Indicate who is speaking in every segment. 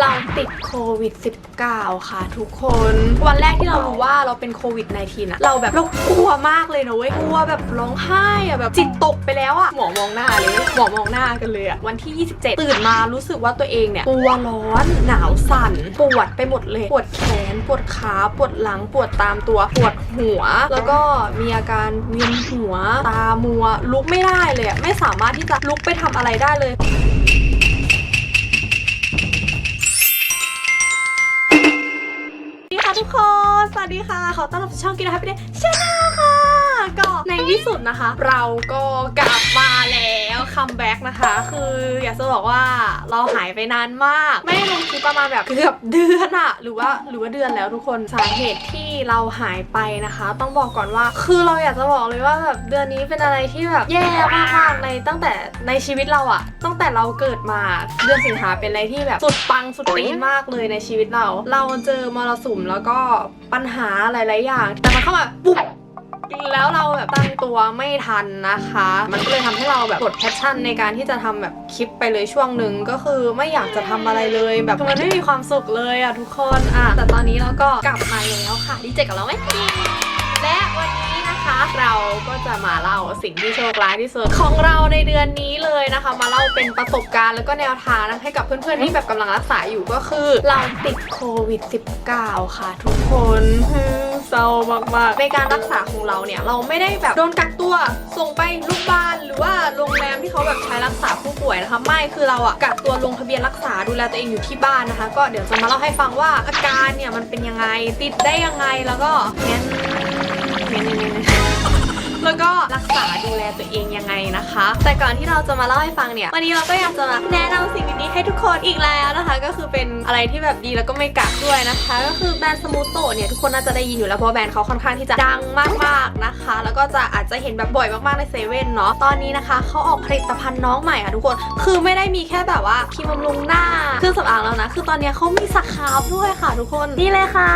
Speaker 1: เราติดโควิด -19 ค่ะทุกคน วันแรกที่เรารู้ว่าเราเป็นโควิด -19 อะเราแบบเรากลัวมากเลยนะเว้ยกลัวแบบร้องไห้อะแบบจิตตกไปแล้วอะหมอมองหน้าเลยหมอมองหน้ากันเลยอะวันที่ 27 ตื่นมารู้สึกว่าตัวเองเนี่ยกลัวร้อนหนาวสั่นปวดไปหมดเลย ปวดแขนปวดขาปวดหลังปวดตามตัวปวดหัว แล้วก็มีอาการเวียนหัวตามัวลุกไม่ได้เลยอะไม่สามารถที่จะลุกไปทำอะไรได้เลย ขอต้อนรับสู่ช่องกินนะคะพี่เดชแนลค่ะ ก็ในที่สุดนะคะ เราก็กลับมาแล้วคัมแบ็กนะคะ คืออยากจะบอกว่าเราหายไปนานมาก ไม่ได้ลงคลิปประมาณแบบเกือบเดือนอะหรือว่าหรือว่าเดือนแล้วทุกคนสาเหตุที่เราหายไปนะคะ ต้องบอกก่อนว่า คือเราอยากจะบอกเลยว่าแบบเดือนนี้เป็นอะไรที่แบบแย่มากๆในตั้งแต่ในชีวิตเราอะตั้งแต่เราเกิดมาเดือนสิงหาเป็นอะไรที่แบบสุดปังสุดปีนมากเลยในชีวิตเรา เราเจอมรสุมแล้วก็ปัญหาหลายๆอย่าง แต่มันเข้ามาปุ๊บ แล้วเราแบบตั้งตัวไม่ทันนะคะ มันก็เลยทำให้เราแบบกดแพชชั่นในการที่จะทำแบบคลิปไปเลยช่วงหนึ่งก็คือไม่อยากจะทำอะไรเลยแบบมันไม่มีความสุขเลยอะทุกคนอะแต่ตอนนี้เราก็กลับมาแล้วค่ะดีเจกับเราไหมและวันนี้ นะคะเราก็จะมาเล่าสิ่งที่โชคร้ายที่สุดของเราในเดือนนี้เลยนะคะ มาเล่าเป็นประสบการณ์แล้วก็แนวทางนะให้กับเพื่อนๆที่แบบกำลังรักษาอยู่ก็คือ เราติดโควิด -19 ค่ะ ทุกคนฮึ่มเศร้ามากๆในการรักษาของเราเนี่ยเราไม่ได้แบบโดนกักตัวส่งไปโรงพยาบาลหรือว่าโรงแรมที่เขาแบบใช้รักษาผู้ป่วยนะคะไม่คือเราอะกักตัวลงทะเบียนรักษาดูแลตัวเองอยู่ที่บ้านนะคะ ก็เดี๋ยวจะมาเล่าให้ฟังว่าอาการเนี่ยมันเป็นยังไงติดได้ยังไงแล้วก็งั้นงั้นงั้นงั้น แล้วก็รักษา ดูแลตัวเองยังไงนะคะ แต่ก่อนที่เราจะมาเล่าให้ฟังเนี่ย วันนี้เราก็อยากจะมาแนะนำสิ่งดีๆให้ทุกคนอีกแล้วนะคะ ก็คือเป็นอะไรที่แบบดีแล้วก็ไม่กักด้วยนะคะ ก็คือแบรนด์สมูทโตเนี่ยทุกคนน่าจะได้ยินอยู่แล้วเพราะแบรนด์เขาค่อนข้างที่จะดังมากๆนะคะ แล้วก็จะอาจจะเห็นแบบบ่อยมากๆในเซเว่นเนาะตอนนี้นะคะเขาออกผลิตภัณฑ์น้องใหม่ค่ะทุกคนคือไม่ได้มีแค่แบบว่าครีมบำรุงหน้าเครื่องสำอางแล้วนะ คือตอนนี้เขามีสครับด้วยค่ะทุกคนนี่เลยค่ะ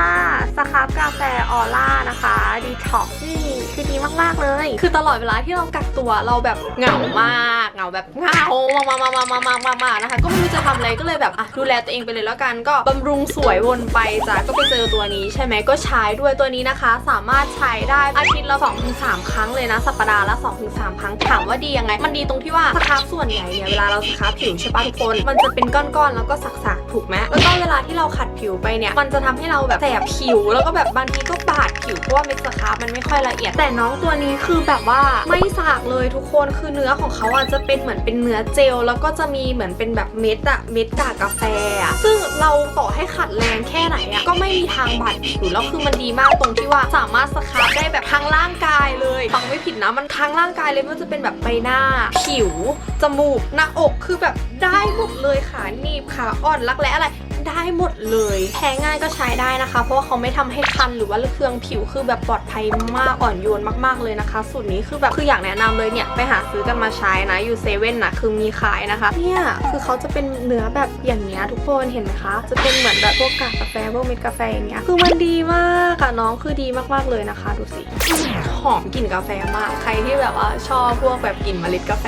Speaker 1: สครับกาแฟออร่านะคะดีท็อกนี่คือดีมากๆเลย คือตลอดเวลาที่เรากักตัวเราแบบเหงามากเหงาแบบเหงามากมากมากมากมากมากนะคะก็ไม่รู้จะทำอะไรก็เลยแบบอะดูแลตัวเองไปเลยแล้วกันก็บำรุงสวยวนไปจ้ะก็ไปเจอตัวนี้ใช่ไหมก็ใช้ด้วยตัวนี้นะคะ สามารถใช้ได้อาทิตย์ละ2-3 ครั้งเลยนะสัปดาห์ละ2-3 ครั้งถามว่าดียังไง มันดีตรงที่ว่าสครับส่วนใหญ่เนี่ยเวลาเราสครับผิวใช่ป่ะทุกคนมันจะเป็นก้อนๆแล้วก็สักๆถูกไหมแล้วก็เวลาที่เราขัดผิวไปเนี่ยมันจะทำให้เราแบบแสบผิวแล้วก็แบบบางทีก็บาดผิวเพราะว่าเม็ดสครับมันไม่ค่อยละเอียด แต่น้องตัวนี้คือแบบว่าไม่สากเลยทุกคนคือเนื้อของเขาอะจะเป็นเหมือนเป็นเนื้อเจล แล้วก็จะมีเหมือนเป็นแบบเม็ดอะเม็ดกากกาแฟอะซึ่งเราต่อให้ขัดแรงแค่ไหนอะก็ไม่มีทางบาดผิวแล้วคือมันดีมากตรงที่ว่าสามารถสครับได้แบบทั้งร่างกายเลยฟังไม่ผิดนะมันทั้งร่างกายเลยไม่ว่าจะเป็นแบบใบหน้า ผิวจมูกหน้าอกคือแบบได้หมดเลยขาหนีบขาอ่อนรักแร้อะไร ได้หมดเลย แพ้ง่ายก็ใช้ได้นะคะ เพราะว่าเขาไม่ทำให้คันหรือว่าเคืองผิวคือแบบปลอดภัยมากอ่อนโยนมากๆเลยนะคะ สูตรนี้คือแบบคืออยากแนะนำเลยเนี่ยไปหาซื้อกันมาใช้นะอยู่เซเว่นนะคือมีขายนะคะเนี่ยคือเขาจะเป็นเนื้อแบบอย่างเงี้ยทุกคนเห็นไหมคะ จะเป็นเหมือนแบบพวกกากกาแฟพวกเม็ดกาแฟอย่างเงี้ยคือมันดีมากอะน้องคือดีมากๆเลยนะคะ ดูสิหอมกลิ่นกาแฟมาก ใครที่แบบว่าชอบพวกแบบกลิ่นเมล็ดกาแฟ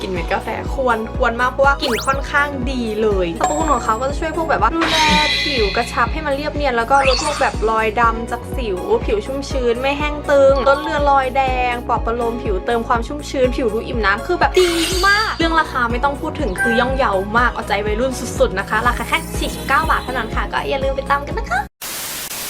Speaker 1: กลิ่นเม็ดกาแฟควรควรมากเพราะว่ากลิ่นค่อนข้างดีเลยสรรพคุณของเขาก็จะช่วยพวกแบบว่าดูแลผิวกระชับให้มันเรียบเนียนแล้วก็ลดพวกแบบรอยดำจากสิว ผิวชุ่มชื้นไม่แห้งตึงลดเลือนรอยแดงปลอบประโลมผิวเติมความชุ่มชื้น ผิวดูอิ่มน้ำคือแบบดีมาก เรื่องราคาไม่ต้องพูดถึงคือย่องเยาวมากเอาใจวัยรุ่นสุดๆนะคะ ราคาแค่49 บาทเท่านั้นค่ะ ก็อย่าลืมไปตามกันนะคะ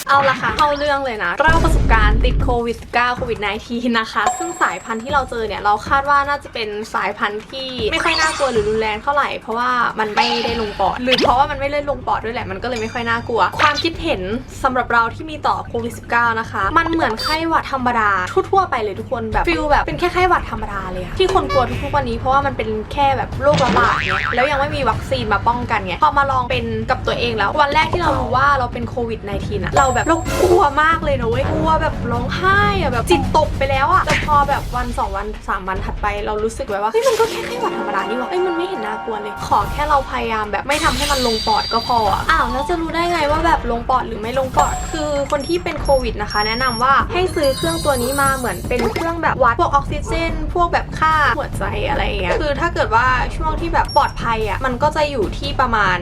Speaker 1: เอาละค่ะเข้าเรื่องเลยนะเล่าประสบการณ์ติดโควิด -19 โควิด -19 นะคะ ซึ่งสายพันธุ์ที่เราเจอเนี่ย เราคาดว่าน่าจะเป็นสายพันธุ์ที่ไม่ค่อยน่ากลัวหรือรุนแรงเท่าไหร่ เพราะว่ามันไม่ได้ลงปอด หรือเพราะว่ามันไม่ได้ลงปอดด้วยแหละ มันก็เลยไม่ค่อยน่ากลัว ความคิดเห็นสำหรับเราที่มีต่อโควิด -19 นะคะ มันเหมือนไข้หวัดธรรมดาทั่วๆไปเลยทุกคนแบบฟิลแบบเป็นแค่ไข้หวัดธรรมดาเลยค่ะที่คนกลัวทุกๆวันนี้เพราะว่ามันเป็นแค่แบบโรคระบาดเนี่ยแล้วยังไม่มีวัคซีนมาป้องกันไงพอมาลองเป็นกับตัวเองแล้ววันแรกที่เรารู้ว่าเราเป็นโควิด -19 อะเราแบบเรากลัวมากเลยนะเว้ยกลัวแบบร้องไห้อะแบบจิตตกไปแล้วอะแต่พอแบบวันสองวันสามวันถัดไปเรารู้สึกไว้ว่าเฮ้ยมันก็แค่ไข้หวัดธรรมดานี่หว่าเอ้ยมันไม่เห็นน่ากลัวเลย ขอแค่เราพยายามแบบไม่ทำให้มันลงปอดก็พออะอ้าวแล้วจะรู้ได้ไงว่าแบบลงปอดหรือไม่ลงปอด คือคนที่เป็นโควิดนะคะ แนะนำว่าให้ซื้อเครื่องตัวนี้มาเหมือนเป็นเครื่องแบบวัดพวกออกซิเจน พวกแบบค่าหัวใจอะไรอย่างเงี้ยคือถ้าเกิดว่าช่วงที่แบบปลอดภัยอะมันก็จะอยู่ที่ประมาณ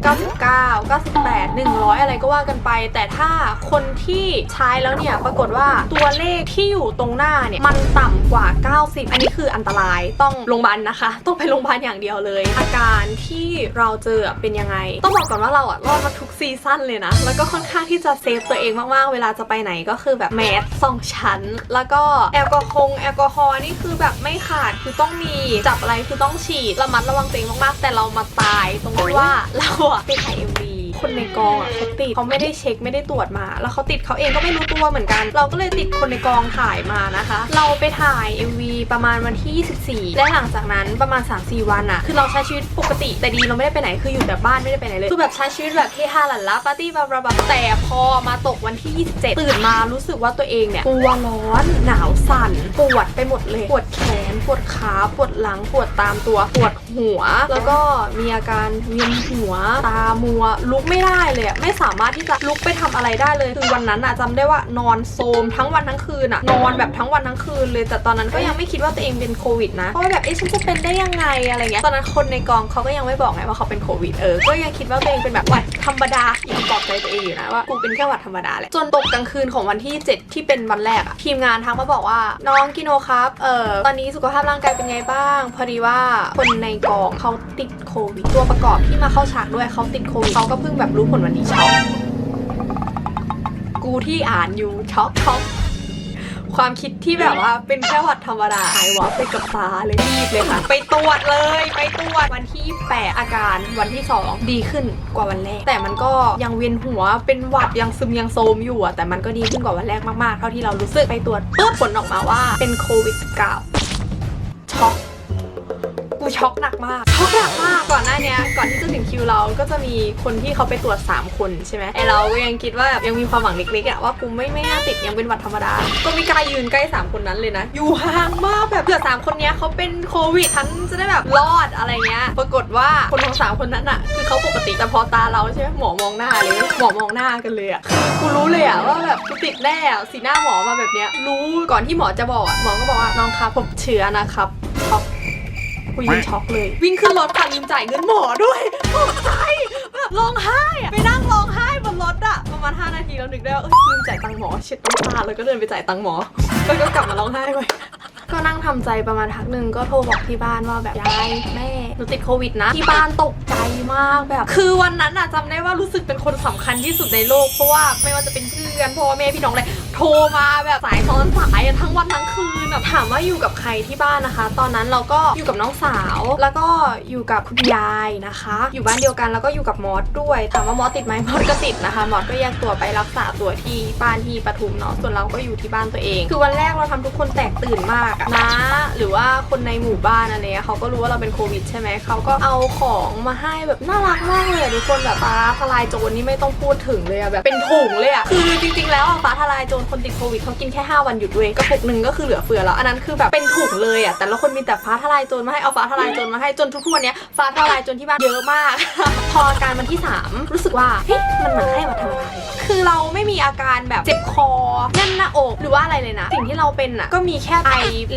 Speaker 1: 99 98 100 อะไรก็ว่ากันไป แต่ถ้าคนที่ใช้แล้วเนี่ยปรากฏว่าตัวเลขที่อยู่ตรงหน้าเนี่ยมันต่ำกว่า 90 อันนี้คืออันตรายต้องโรงพยาบาลนะคะ ต้องไปโรงพยาบาลอย่างเดียวเลย อาการที่เราเจอเป็นยังไง ต้องบอกก่อนว่าเราอะรอดมาทุกซีซั่นเลยนะ แล้วก็ค่อนข้างที่จะเซฟตัวเองมากๆ เวลาจะไปไหนก็คือแบบแมสสองชั้น แล้วก็แอลกอฮอล์แอลกอฮอล์นี่คือแบบไม่ขาดคือต้องมีจับอะไรคือต้องฉีดระมัดระวังตัวเองมากๆ แต่เรามาตายตรงที่ว่าเราอะไปถ่ายเอ็มวี คนในกองอะเขาติดเขาไม่ได้เช็คไม่ได้ตรวจมา แล้วเขาติดเขาเองก็ไม่รู้ตัวเหมือนกัน เราก็เลยติดคนในกองถ่ายมานะคะ เราไปถ่าย MV ประมาณวันที่ 24 และหลังจากนั้นประมาณ 3-4 วันอะ คือเราใช้ชีวิตปกติ แต่ดีเราไม่ได้ไปไหนคืออยู่แต่บ้านไม่ได้ไปไหนเลย คือแบบใช้ชีวิตแบบเฮฮาหลันล้าปาร์ตี้บาบลาบาแต่พอมาตกวันที่ 27 ตื่นมารู้สึกว่าตัวเองเนี่ยตัวร้อนหนาวสั่นปวดไปหมดเลยปวดแขน ปวดขาปวดหลังปวดตามตัวปวดหัว แล้วก็มีอาการเวียนหัวตามัวลุกไม่ได้เลยอะไม่สามารถที่จะลุกไปทำอะไรได้เลยคือวันนั้นอะจำได้ว่านอนโซมทั้งวันทั้งคืนอะนอนแบบทั้งวันทั้งคืนเลยแต่ตอนนั้นก็ยังไม่คิดว่าตัวเองเป็นโควิดนะเพราะแบบเอ๊ะฉันจะเป็นได้ยังไงอะไรเงี้ยตอนนั้นคนในกองเขาก็ยังไม่บอกไงว่าเขาเป็นโควิดเออก็ยังคิดว่าตัวเองเป็นแบบหวัดธรรมดายังปลอบใจตัวเองอยู่นะว่ากูเป็นแค่หวัดธรรมดาแหละจนตกกลางคืนของวันที่ 7 ที่เป็นวันแรกอะทีมงานทักมาบอกว่าน้องกิโนครับเออตอนนี้สุขภาพร่างกายเป็นไงบ้าง พอดีว่าคนในกองเขาติดโควิด ตัวประกอบที่มาเข้าฉากด้วยเขาติดโควิดเขาก็เพิ่งแบบรู้ผลวันนี้ช็อกกูที่อ่านอยู่ช็อกช็อกความคิดที่แบบว่าเป็นแค่หวัดธรรมดาหายวับไปกับตาเลยรีบเลยค่ะ ไปตรวจเลย ไปตรวจวันที่8อาการวันที่ 2 ดีขึ้นกว่าวันแรก แต่มันก็ยังเวียนหัวเป็นหวัดยังซึมยังโซมอยู่อะแต่มันก็ดีขึ้นกว่าวันแรกมากๆ เท่าที่เรารู้สึกไปตรวจปุ๊บผลออกมาว่าเป็นโควิด -19 ช็อกกูช็อกหนักมากช็อกหนักมากก่อนหน้านี้ก่อนที่จะถึงคิวเราก็จะมีคนที่เขาไปตรวจ 3 คนใช่ไหมไอเราก็ยังคิดว่าแบบยังมีความหวังเล็กๆอะว่ากูไม่ไม่น่าติดยังเป็นหวัดธรรมดา ก็ไมีกล้ายืนใกล้ 3 คนนั้นเลยนะ อยู่ห่างมากแบบเผื่อสามคนนี้เขาเป็นโควิดฉันจะได้แบบรอดอะไรเงี้ยปรากฏว่าคนของสามคนนั้นอะคือเขาปกติแต่พอตาเราใช่ไหมหมอมองหน้าเลยหมอมองหน้ากันเลยอะกูรู้เลยอะว่าแบบกูติดแน่สีหน้าหมอมาแบบเนี้ยรู้ก่อนที่หมอจะบอกอะหมอก็บอกว่าน้องครับพบเชื้อนะครับ กูยืนช็อกเลย วิ่งขึ้นรถค่ะลืมจ่ายเงินหมอด้วยตกใจแบบร้องไห้อะไปนั่งร้องไห้บนรถอะประมาณ 5 นาทีแล้วนึกได้ว่าเอ้ยลืมจ่ายตังค์หมอเช็ดน้ำตาแล้วก็เดินไปจ่ายตังค์หมอแล้วก็กลับมาร้องไห้ไปก็นั่งทำใจประมาณพักหนึ่งก็โทรบอกที่บ้านว่าแบบยายแม่หนูติดโควิดนะ ที่บ้านตกใจมากแบบ คือวันนั้นอะจำได้ว่ารู้สึกเป็นคนสำคัญที่สุดในโลกเพราะว่าไม่ว่าจะเป็นเพื่อนพ่อแม่พี่น้องอะไร ทรมาแบบสายซ้อนสายทั้งวันทั้งคืนแบบถามว่าอยู่กับใครที่บ้านนะคะ ตอนนั้นเราก็อยู่กับน้องสาว แล้วก็อยู่กับคุณยายนะคะ อยู่บ้านเดียวกันแล้วก็อยู่กับมอสด้วยถามว่ามอสติดไหมมอสก็ติดนะคะมอสก็แยกตัวไปรักษาตัวที่บ้านที่ปทุมเนาะส่วนเราก็อยู่ที่บ้านตัวเอง คือวันแรกเราทำทุกคนแตกตื่นมากนะ หรือว่าคนในหมู่บ้านอะไรเงี้ยเขาก็รู้ว่าเราเป็นโควิดใช่ไหมเขาก็เอาของมาให้แบบน่ารักมากเลยทุกคนแบบฟ้าทลายโจรนี่ไม่ต้องพูดถึงเลยอะแบบเป็นถุงเลยอะคือจริงๆแล้วฟ้าทลายโจรคนติดโควิดเขากินแค่ 5 วันหยุดเว้ยกระปุกหนึ่งก็คือเหลือเฟือแล้ว อันนั้นคือแบบเป็นถุงเลยอะแต่ละคนมีแต่ฟ้าทลายโจรมาให้เอาฟ้าทลายโจรมาให้จนทุกๆวันเนี้ยฟ้าทลายโจรที่บ้านเยอะมาก พออาการวันที่ 3 รู้สึกว่าเฮ้ยมันเหมือนไข้หวัดธรรมดาคือเราไม่มีอาการแบบเจ็บคอแน่นหน้าอกหรือว่าอะไรเลยนะ สิ่งที่เราเป็นอะก็มีแค่ไอ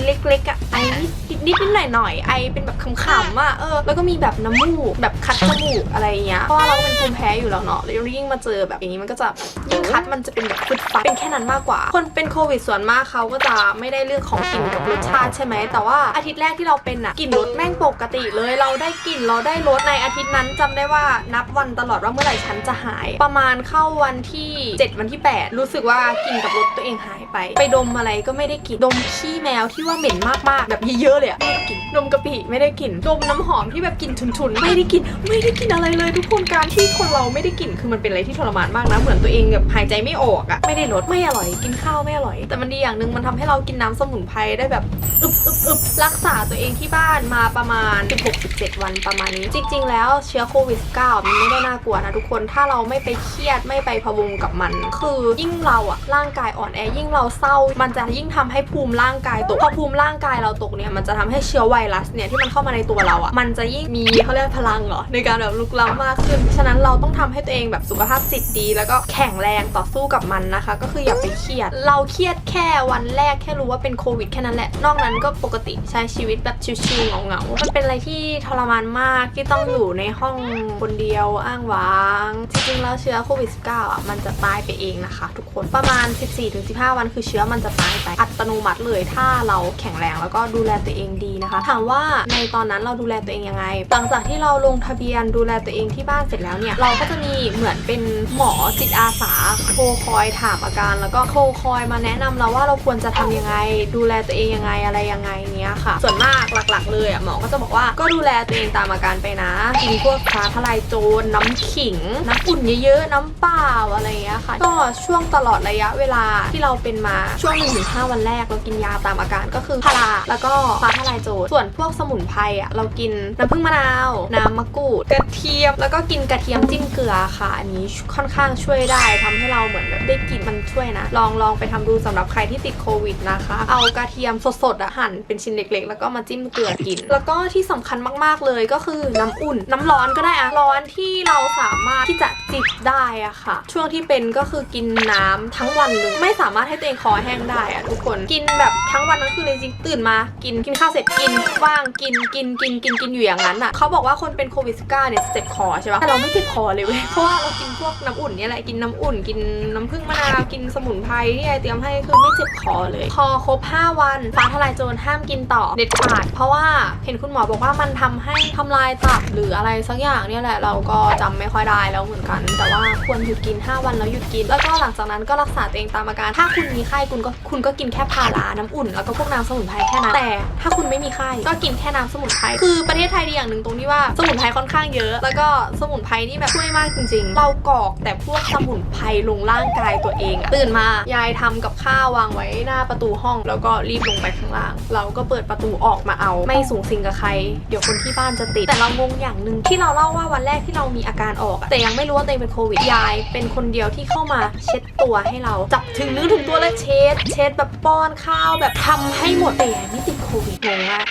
Speaker 1: เล็กๆอะไอนิดนิดนิดหน่อยหน่อยๆไอเป็นแบบขำๆอะเออแล้วก็มีแบบน้ำมูกแบบคัดจมูกอะไรอย่างเงี้ยเพราะว่าเราเป็นภูมิแพ้อยู่แล้วเนาะแล้วยิ่งมาเจอแบบอย่างนี้มันก็จะยิ่งคัดมันจะเป็นแบบฟึดฟัดเป็นแค่นั้นมากกว่า คนเป็นโควิดส่วนมากเขาก็จะไม่ได้เรื่องของกลิ่นกับรสชาติใช่ไหม แต่ว่าอาทิตย์แรกที่เราเป็นอะกลิ่นรสแม่งปกติเลย เราได้กลิ่นเราได้รสในอาทิตย์นั้นจำได้ว่านับวันตลอดว่าเมื่อไหร่ฉันจะหาย ประมาณเข้าวันที่ 7 วันที่ 8 รู้สึกว่ากลิ่นกับรสตัวเองหายไป ไปดมอะไรก็ไม่ได้กลิ่นดมขี้แมวที่ว่าเหม็นมากๆ แบบเยอะๆเลยอะไม่ได้กลิ่นดมกะปิไม่ได้กลิ่นดมน้ำหอมที่แบบกลิ่นฉุนๆ ไม่ได้กลิ่นไม่ได้กลิ่นอะไรเลยทุกคนการที่คนเราไม่ได้กลิ่นคือมันเป็นอะไรที่ทรมานมากนะเหมือนตัวเองแบบหายใจไม่ออกอะไม่ได้รสไม่อร่อยอยกินข้าวไม่อร่อย แต่มันดีอย่างหนึ่งมันทำให้เรากินน้ำสมุนไพรได้แบบอึบอึบอึบรักษาตัวเองที่บ้านมาประมาณ 16-17 วันประมาณนี้ จริง ๆ แล้วเชื้อโควิด -19 มันไม่ได้น่ากลัวนะทุกคนถ้าเราไม่ไปเครียดไม่ไปพะวงกับมัน คือยิ่งเราอะร่างกายอ่อนแอยิ่งเราเศร้า มันจะยิ่งทำให้ภูมิร่างกายตกพอภูมิร่างกายเราตกเนี่ยมันจะทำให้เชื้อไวรัสเนี่ยที่มันเข้ามาในตัวเราอะมันจะยิ่งมีเขาเรียกพลังเหรอในการแบบลุกล้ำมากขึ้นฉะนั้นเราต้องทำให้ตัวเองแบบสุขภาพจิตดี แล้วก็แข็งแรงต่อสู้กับมันนะคะ ก็คืออย่าไปเครียด เราเครียดแค่วันแรกแค่รู้ว่าเป็นโควิดแค่นั้นแหละ นอกนั้นก็ปกติใช้ชีวิตแบบชิวๆเหงาๆมันเป็นอะไรที่ทรมานมากที่ต้องอยู่ในห้องคนเดียวอ้างว้าง จริงๆแล้วเชื้อโควิด -19 อะมันจะตายไปเองนะคะทุกคนประมาณ 14-15 วันคือเชื้อมันจะตายไปอัตโนมัติเลยถ้าเราแข็งแรงแล้วก็ดูแลตัวเองดีนะคะ ถามว่าในตอนนั้นเราดูแลตัวเองยังไง หลังจากที่เราลงทะเบียนดูแลตัวเองที่บ้านเสร็จแล้วเนี่ยเราก็จะมีเหมือนเป็นหมอจิตอาสาโทรคอยถามอาการแล้วก็โทรคอยมาแนะนำเราว่าเราควรจะทำยังไง ดูแลตัวเองยังไงอะไรยังไงเนี้ยค่ะ ส่วนมากหลักๆ เลยอะหมอก็จะบอกว่าก็ดูแลตัวเองตามอาการไปนะกินพวกฟ้าทลายโจรน้ำขิง น้ำอุ่นเยอะๆ น้ำเปล่าอะไรเงี้ยค่ะ ก็ช่วงตลอดระยะเวลาที่เราเป็นมาช่วง1-5วันแรกเรากินยาตามอาการก็คือพาราแล้วก็ฟ้าทลายโจรส่วนพวกสมุนไพรอะเรากินน้ำผึ้งมะนาว น้ำมะกรูดกระเทียม แล้วก็กินกระเทียมจิ้มเกลือค่ะ อันนี้ค่อนข้างช่วยได้ทำให้เราเหมือนแบบได้กลินมันช่วยนะลองลองไปทำดูสำหรับใครที่ติดโควิดนะคะ เอากระเทียมสดๆอะหั่นเป็นชิ้นเล็กๆ แล้วก็มาจิ้มเกลือกิน แล้วก็ที่สำคัญมากๆเลยก็คือน้ำอุ่น น้ำร้อนก็ได้อะร้อนที่เราสามารถที่จะจิบได้อะค่ะ ช่วงที่เป็นก็คือกินน้ำทั้งวันเลยไม่สามารถให้ตัวเองคอแห้งได้อะทุกคนกินแบบทั้งวันทั้งคืนเลยจริงตื่นมา กินกินข้าวเสร็จกินว่างกินกินกินกินกินอยู่อย่างนั้นอะเขาบอกว่าคนเป็นโควิด -19 เนี่ยเจ็บคอใช่ปะแต่เราไม่เจ็บคอเลยเว้ยเพราะว่าเรากินพวกน้ำอุ่นเนี่ยแหละกินน้ำอุ่น กินน้ำผึ้งมะนาวกินสมุนไพรที่ไอเตรียมให้คือไม่เจ็บคอเลย พอครบ 5 วัน ฟ้าทลายโจรห้ามกินต่อเด็ดขาด เพราะว่าเห็นคุณหมอบอกว่ามันทำให้ทำลายตับหรืออะไรสักอย่างเนี่ยแหละเราก็จำไม่ค่อยได้แล้วเหมือนกัน แต่ว่าควรหยุดกิน 5 วันแล้วหยุดกิน แล้วก็หลังจากนั้นก็รักษาตัวเองตามอาการ ถ้าคุณมีไข้คุณก็คุณก็กินแค่พาราน้ำอุ่น แล้วก็พวกน้ำสมุนไพรแค่นั้นแต่ถ้าคุณไม่มีไข้ก็กินแค่น้ำสมุนไพรคือประเทศไทยดีอย่างหนึ่งตรงที่ว่าสมุนไพรค่อนข้างเยอะ แล้วก็สมุนไพรนี่แบบช่วยมากจริง ๆ เรากอกแต่พวกสมุนไพรลงร่างกายตัวเองอะตื่นมายายทำกับข้าววางไว้หน้าประตูห้อง แล้วก็รีบลงไปข้างล่าง เราก็เปิดประตูออกมาเอา ไม่สูงสิงกับใคร เดี๋ยวคนที่บ้านจะติด แต่เรางงอย่างหนึ่งที่เราเล่าว่าวันแรกที่เรามีอาการออก แต่ยังไม่รู้ว่าตัวเองเป็นโควิด ยายเป็นคนเดียวที่เข้ามาเช็ดตัวให้เรา จับถึงนื้อถึงตัวและเช็ด เช็ดแบบป้อนข้าวแบบทำให้หมดแต่ไม่ติดโควิดงงมาก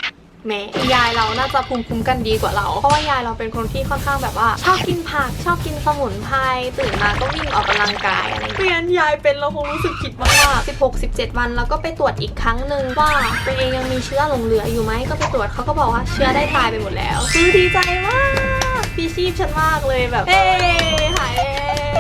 Speaker 1: แหม่ยายเราน่าจะภูมิคุ้มกันดีกว่าเรา เพราะว่ายายเราเป็นคนที่ค่อนข้างแบบว่า ชอบกินผักชอบกินสมุนไพรตื่นมาก็วิ่งออกกำลังกายอะไรเปลี่ยนยายเป็นเราคงรู้สึกผิดมากๆ16 17 วันแล้วก็ไปตรวจอีกครั้งหนึ่งว่าตัวเองยังมีเชื้อหลงเหลืออยู่ไหมก็ไปตรวจเขาก็บอกว่าเชื้อได้ตายไปหมดแล้วคือดีใจมากพี่ชีพฉันมากเลยแบบเฮ้หายแ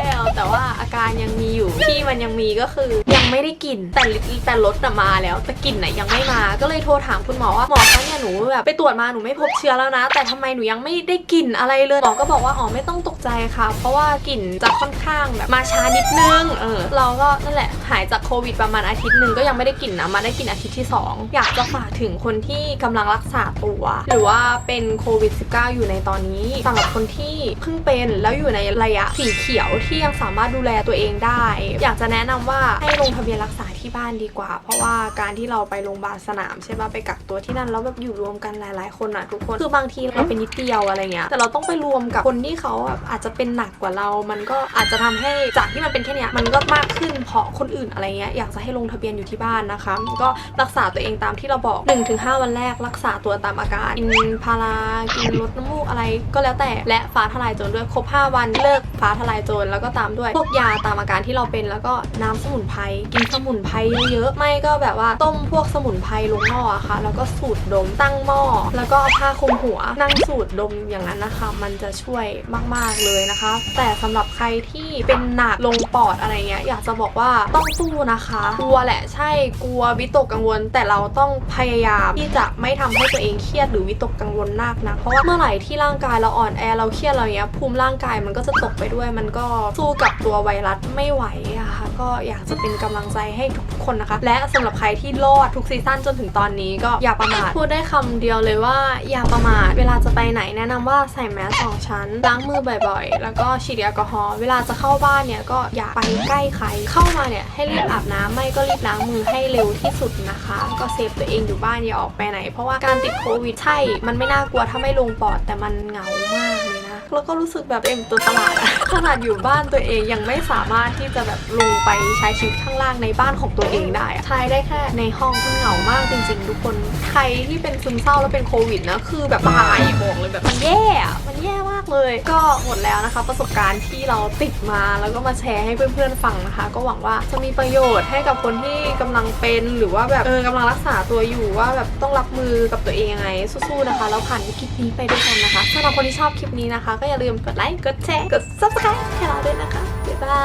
Speaker 1: ล้วแต่ว่าอาการยังมีอยู่ที่มันยังมีก็คือยัง ไม่ได้กลิ่นแต่แต่รถน่ะมาแล้วแต่กลิ่นน่ะยังไม่มา ก็เลยโทรถามคุณหมอว่าหมอคะเนี่ยหนูแบบไปตรวจมาหนูไม่พบเชื้อแล้วนะ แต่ทำไมหนูยังไม่ได้กลิ่นอะไรเลยหมอก็บอกว่าอ๋อไม่ต้องตกใจค่ะ เพราะว่ากลิ่นจะค่อนข้างแบบมาช้านิดนึงเออเราก็นั่นแหละหายจากโควิดประมาณอาทิตย์หนึ่งก็ยังไม่ได้กลิ่นนะมาได้กลิ่นอาทิตย์ที่สองอยากจะฝากถึงคนที่กำลังรักษาตัว หรือว่าเป็นโควิด -19 อยู่ในตอนนี้สำหรับคนที่เพิ่งเป็นแล้วอยู่ในระยะสีเขียวที่ยังสามารถดูแลตัวเองได้ อยากจะแนะนำว่าให้ลงทะเบียนรักษา ที่บ้านดีกว่า เพราะว่าการที่เราไปโรงพยาบาลสนามใช่ป่ะไปกักตัวที่นั่นแล้วแบบอยู่รวมกันหลาย ๆ คนอะทุกคนคือบางทีเราเป็นนิดเดียวอะไรเงี้ยแต่เราต้องไปรวมกับคนที่เขาแบบอาจจะเป็นหนักกว่าเรา มันก็อาจจะทำให้จากที่มันเป็นแค่เนี้ยมันก็มากขึ้นเพราะคนอื่นอะไรเงี้ยอยากจะให้ลงทะเบียนอยู่ที่บ้านนะคะก็รักษาตัวเองตามที่เราบอก 1-5 วันแรกรักษาตัวตามอาการกินพารากินลดน้ำมูกอะไรก็แล้วแต่และฟ้าทลายโจรด้วยครบ 5 วันเลิกฟ้าทลายโจรแล้วก็ตามด้วยพวกยาตามอาการที่เราเป็นแล้วก็น้ำสมุนไพรกินสมุนไพรเยอะๆไม่ก็แบบว่าต้มพวกสมุนไพรลงหม้อค่ะ แล้วก็สูดดมตั้งหม้อแล้วก็ผ้าคลุมหัว นั่งสูดดมอย่างนั้นนะคะ มันจะช่วยมากๆเลยนะคะ แต่สำหรับใครที่เป็นหนักลงปอดอะไรเงี้ยอยากจะบอกว่าต้องสู้นะคะ กลัวแหละใช่กลัววิตกกังวล แต่เราต้องพยายามที่จะไม่ทำให้ตัวเองเครียดหรือวิตกกังวลมากนะเพราะว่าเมื่อไหร่ที่ร่างกายเราอ่อนแอเราเครียดเราเนี้ยภูมิร่างกายมันก็จะตกไปด้วย มันก็สู้กับตัวไวรัสไม่ไหวอะค่ะก็อยากจะเป็นกำำลังใจให้ทุกๆคนนะคะ และสำหรับใครที่รอดทุกซีซั่นจนถึงตอนนี้ก็อย่าประมาทพูดได้คำเดียวเลยว่าอย่าประมาทเวลาจะไปไหนแนะนำว่าใส่แมสสองชั้นล้างมือบ่อยๆ แล้วก็ฉีดแอลกอฮอล์เวลาจะเข้าบ้านเนี่ยก็อย่าไปใกล้ใครเข้ามาเนี่ยให้รีบอาบน้ำไม่ก็รีบล้างมือให้เร็วที่สุดนะคะ ก็เซฟตัวเองอยู่บ้านอย่าออกไปไหน เพราะว่าการติดโควิดใช่ มันไม่น่ากลัวถ้าไม่ลงปอดแต่มันเหงามากเลย แล้วก็รู้สึกแบบเองเป็นตัวตลาดอะขนาดอยู่บ้านตัวเองยังไม่สามารถที่จะแบบลงไปใช้ชีวิตข้างล่างในบ้านของตัวเองได้อะใช้ได้แค่ในห้องมันเหงามากจริง ๆ ทุกคนใครที่เป็นซึมเศร้าแล้วเป็นโควิดนะคือแบบตายบอกเลยแบบมันแย่อะมันแย่มากเลย ก็หมดแล้วนะคะ ประสบการณ์ที่เราติดมาแล้วก็มาแชร์ให้เพื่อนๆฟังนะคะ ก็หวังว่าจะมีประโยชน์ให้กับคนที่กำลังเป็นหรือว่าแบบเออกำลังรักษาตัวอยู่ว่าแบบต้องรับมือกับตัวเองยังไงสู้ๆนะคะแล้วผ่านวิกฤตนี้ไปด้วยกันนะคะสำหรับคนที่ชอบคลิปนี้นะคะก็อย่าลืมกดไลค์ กดแชร์ กด subscribe ให้เราด้วยนะคะ บ๊ายบา